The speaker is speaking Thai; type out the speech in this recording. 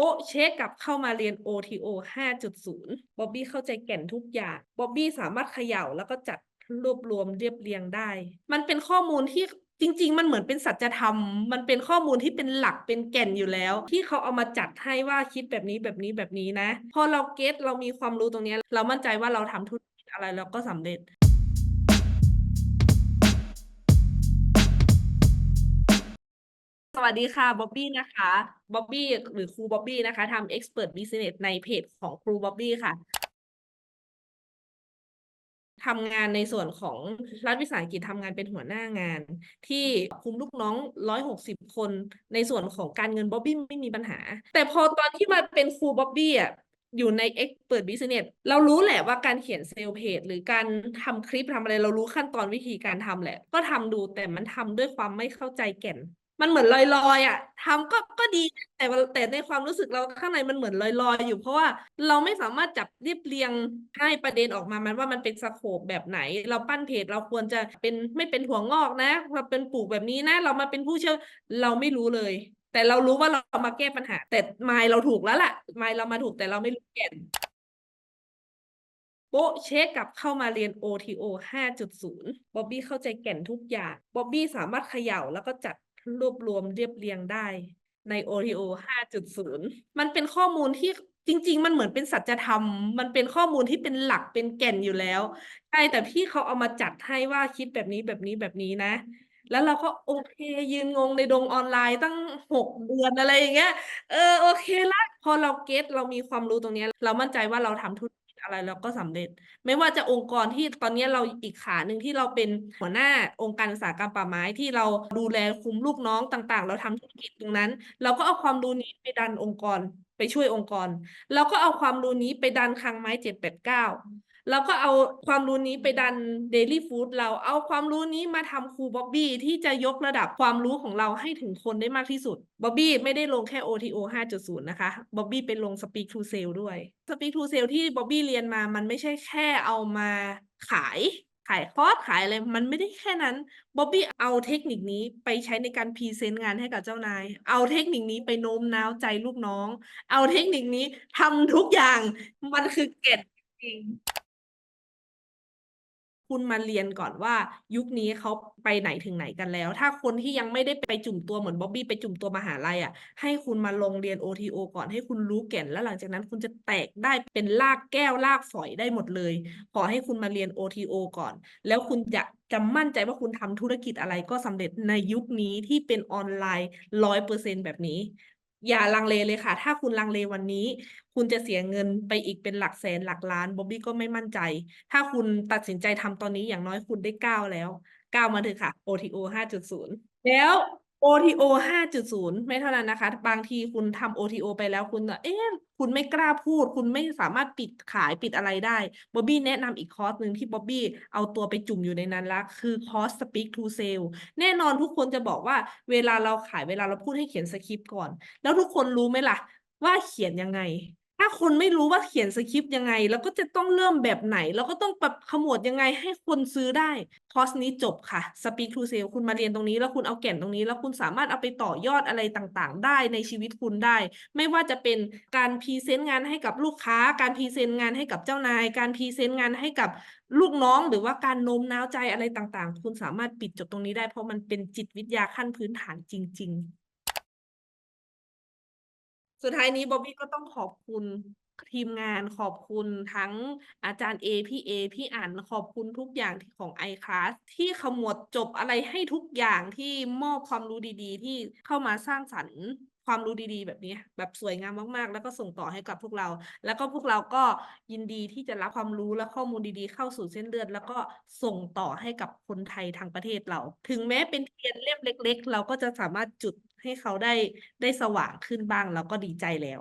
ป๊ะเชกลับเข้ามาเรียน OTO 5.0 บ๊อบบี้เข้าใจแก่นทุกอย่าง บ๊อบบี้สามารถเขย่าแล้วก็จัดรวบรวมเรียบเรียงได้ มันเป็นข้อมูลที่จริง ๆ มันเหมือนเป็นสัจธรรม มันเป็นข้อมูลที่เป็นหลักเป็นแก่นอยู่แล้ว ที่เขาเอามาจัดให้ว่าคิดแบบนี้แบบนี้แบบนี้นะ พอเราเก็ตเรามีความรู้ตรงนี้ เรามั่นใจว่าเราทำธุรกิจอะไรเราก็สำเร็จ วัสดีค่ะบ๊อบบี้นะคะบ๊อบบี้หรือครูบ๊อบบี้นะคะทำ Expert Business ในเพจของครูบ๊อบบี้ค่ะทำงานในส่วนของรัฐวิสาหกิจทำงานเป็นหัวหน้างาน ที่คุมลูกน้องร้อยหกสิบคน ในส่วนของการเงินบ๊อบบี้ไม่มีปัญหา แต่พอตอนที่มาเป็นครูบ๊อบบี้อะอยู่ใน Expert Business เรารู้แหละว่าการเขียนเซลล์เพจหรือการทำคลิปทำอะไร เรารู้ขั้นตอนวิธีการทำแหละ ก็ทำดูแต่มันทำด้วยความไม่เข้าใจแก่น มันเหมือนลอยๆอะทำก็ก็ดีแต่แต่ในความรู้สึกเราข้างในมันเหมือนลอยๆอยู่ เพราะว่าเราไม่สามารถจับเรียบเรียงให้ประเด็นออกมามันว่ามันเป็นสโคปแบบไหน เราปั้นเพจเราควรจะเป็นไม่เป็นถั่วงอกนะเราเป็นปลูกแบบนี้นะ เรามาเป็นผู้เชี่ยวเราไม่รู้เลย แต่เรารู้ว่าเรามาแก้ปัญหา แต่ไมล์เราถูกแล้วล่ะไมล์เรามาถูกแต่เราไม่รู้แก่นโป๊ะเช็คกลับเข้ามาเรียน OTO 5.0 บ๊อบบี้เข้าใจแก่นทุกอย่าง บ๊อบบี้สามารถเขย่าแล้วก็จัด รวบรวมเรียบเรียงได้ใน OTO 5.0 มันเป็นข้อมูลที่จริง ๆ มันเหมือนเป็นสัจธรรม มันเป็นข้อมูลที่เป็นหลักเป็นแก่นอยู่แล้ว ใช่ แต่พี่เขาเอามาจัดให้ว่าคิดแบบนี้แบบนี้แบบนี้นะ แล้วเราก็โอเคยืนงงในดงออนไลน์ตั้งหกเดือนอะไรอย่างเงี้ย เออโอเคละ พอเราเก็ตเรามีความรู้ตรงเนี้ยเรามั่นใจว่าเราทำธุร อะไรเราก็สำเร็จ ไม่ว่าจะองค์กรที่ตอนนี้เราอีกขาหนึ่งที่เราเป็นหัวหน้าองค์การอุตสาหกรรมป่าไม้ที่เราดูแลคุมลูกน้องต่างๆ เราทำธุรกิจตรงนั้น เราก็เอาความรู้นี้ไปดันองค์กรไปช่วยองค์กร เราก็เอาความรู้นี้ไปดันคลังไม้เจ็ดแปดเก้า เราก็เอาความรู้นี้ไปดัน Daily Food เราเอาความรู้นี้มาทำครูบ๊อบบี้ที่จะยกระดับความรู้ของเราให้ถึงคนได้มากที่สุดบ๊อบบี้ไม่ได้ลงแค่ OTO 5.0 นะคะบ๊อบบี้ไปลง Speak to Sale ด้วย Speak to Sale ที่บ๊อบบี้เรียนมามันไม่ใช่แค่เอามาขายขายคอร์สขายอะไรมันไม่ได้แค่นั้นบ๊อบบี้เอาเทคนิคนี้ไปใช้ในการพรีเซนต์งานให้กับเจ้านาย เอาเทคนิคนี้ไปโน้มน้าวใจลูกน้อง เอาเทคนิคนี้ทำทุกอย่างมันคือเก็ดจริง คุณมาเรียนก่อนว่า ยุคนี้เขาไปไหนถึงไหนกันแล้ว ถ้าคนที่ยังไม่ได้ไปจุ่มตัวเหมือนบ๊อบบี้ไปจุ่มตัวมหาลัยอะ ให้คุณมาลงเรียน OTO ก่อนให้คุณรู้แก่น แล้วหลังจากนั้นคุณจะแตกได้เป็นรากแก้วรากฝอยได้หมดเลย ขอให้คุณมาเรียน OTO ก่อน แล้วคุณจะจะมั่นใจว่าคุณทำธุรกิจอะไรก็สำเร็จในยุคนี้ที่เป็นออนไลน์ร้อยเปอร์เซ็นแบบนี้ อย่าลังเลเลยค่ะ ถ้าคุณลังเลวันนี้ คุณจะเสียเงินไปอีกเป็นหลักแสนหลักล้านบ๊อบบี้ก็ไม่มั่นใจ ถ้าคุณตัดสินใจทำตอนนี้อย่างน้อยคุณได้ก้าวแล้วก้าวมาเถอะค่ะ OTO 5.0 แล้ว OTO 5.0ไม่เท่านั้นนะคะ บางทีคุณทำ OTO ไปแล้วคุณเอ๊ะคุณไม่กล้าพูด คุณไม่สามารถปิดขายปิดอะไรได้บ๊อบบี้แนะนำอีกคอร์สหนึ่งที่บ๊อบบี้เอาตัวไปจุ่มอยู่ในนั้นละคือคอร์ส Speak to Sale แน่นอนทุกคนจะบอกว่าเวลาเราขายเวลาเราพูดให้เขียนสคริปต์ก่อน แล้วทุกคนรู้ไหมล่ะ ว่าเขียนยังไง ถ้าคนไม่รู้ว่าเขียนสคริปต์ยังไง แล้วก็จะต้องเริ่มแบบไหน แล้วก็ต้องปรับขมวดยังไงให้คนซื้อได้คอร์สนี้จบค่ะ Speak to s a l คุณมาเรียนตรงนี้ แล้วคุณเอาแก่นตรงนี้ แล้วคุณสามารถเอาไปต่อยอดอะไรต่างๆ ได้ในชีวิตคุณได้ ไม่ว่าจะเป็นการพรีเซนต์งานให้กับลูกค้า การพรีเซนต์งานให้กับเจ้านาย การพรีเซนต์งานให้กับลูกน้อง หรือว่าการโน้มน้าวใจอะไรต่างๆ คุณสามารถปิดจบตรงนี้ได้เพราะมันเป็นจิตวิทยาขั้นพื้นฐานจริง ๆ สุดท้ายนี้บ๊อบบี้ก็ต้องขอบคุณทีมงานขอบคุณทั้งอาจารย์เอพี่เอพี่อ่านขอบคุณทุกอย่างที่ของ iClass ที่ขมวดจบอะไรให้ทุกอย่างที่มอบความรู้ดีๆ ที่เข้ามาสร้างสรรค์ความรู้ดีๆ แบบนี้ แบบสวยงามมากๆ แล้วก็ส่งต่อให้กับพวกเรา แล้วก็พวกเราก็ยินดีที่จะรับความรู้และข้อมูลดีๆ เข้าสู่เส้นเลือด แล้วก็ส่งต่อให้กับคนไทยทางประเทศเรา ถึงแม้เป็นเทียนเล่มเล็ก ๆ เราก็จะสามารถจุด ให้เขาได้ได้สว่างขึ้นบ้างเราก็ดีใจแล้ว